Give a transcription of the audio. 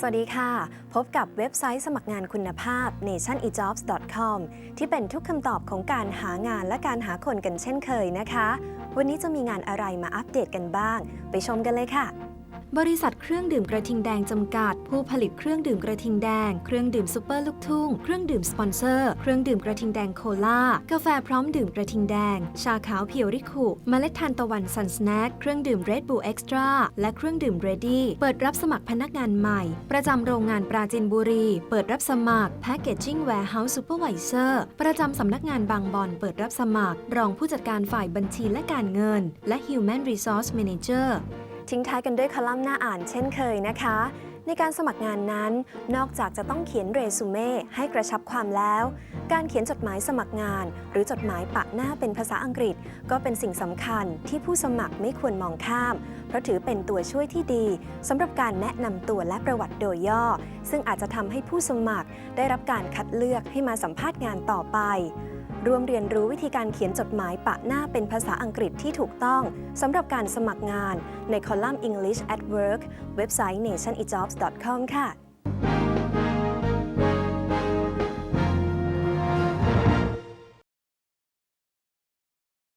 สวัสดีค่ะ พบกับเว็บไซต์สมัครงานคุณภาพ nationejobs.com ที่เป็นทุกคำตอบของการหางานและการหาคนกันเช่นเคยนะคะ วันนี้จะมีงานอะไรมาอัปเดตกันบ้าง ไปชมกันเลยค่ะ บริษัทเครื่องดื่มกระทิงแดงจำกัด ผู้ผลิตเครื่องดื่มกระทิงแดง เครื่องดื่มซูเปอร์ลูกทุ่ง เครื่องดื่มสปอนเซอร์ เครื่องดื่มกระทิงแดงโคลากาแฟพร้อมดื่มกระทิงแดง ชาขาวเพียวริคุเมล็ดทานตะวันซันสแน็คเครื่องดื่มเรดบูเอ็กซ์ตร้าและเครื่องดื่มเรดี้เปิดรับสมัครพนักงานใหม่ ประจำโรงงานปราจินบุรี เปิดรับสมัคร Packaging Warehouse Supervisor ประจำสำนักงานบางบอนเปิดรับสมัคร รองผู้จัดการฝ่ายบัญชีและการเงิน และ Human Resource Manager ทิ้งท้ายกันด้วยคอลัมน์หน้าอ่านเช่นเคยนะคะ ในการสมัครงานนั้น นอกจากจะต้องเขียนเรซูเม่ให้กระชับความแล้ว การเขียนจดหมายสมัครงาน หรือจดหมายปะหน้าเป็นภาษาอังกฤษ ก็เป็นสิ่งสำคัญที่ผู้สมัครไม่ควรมองข้าม เพราะถือเป็นตัวช่วยที่ดีสำหรับการแนะนำตัวและประวัติโดยย่อ ซึ่งอาจจะทำให้ผู้สมัครได้รับการคัดเลือกให้มาสัมภาษณ์งานต่อไป รวมเรียนรู้วิธีการเขียนจดหมายปะหน้าเป็นภาษาอังกฤษที่ถูกต้องสำหรับการสมัครงานในคอลัมน์ English at Work เว็บไซต์ nationejobs.com ค่ะ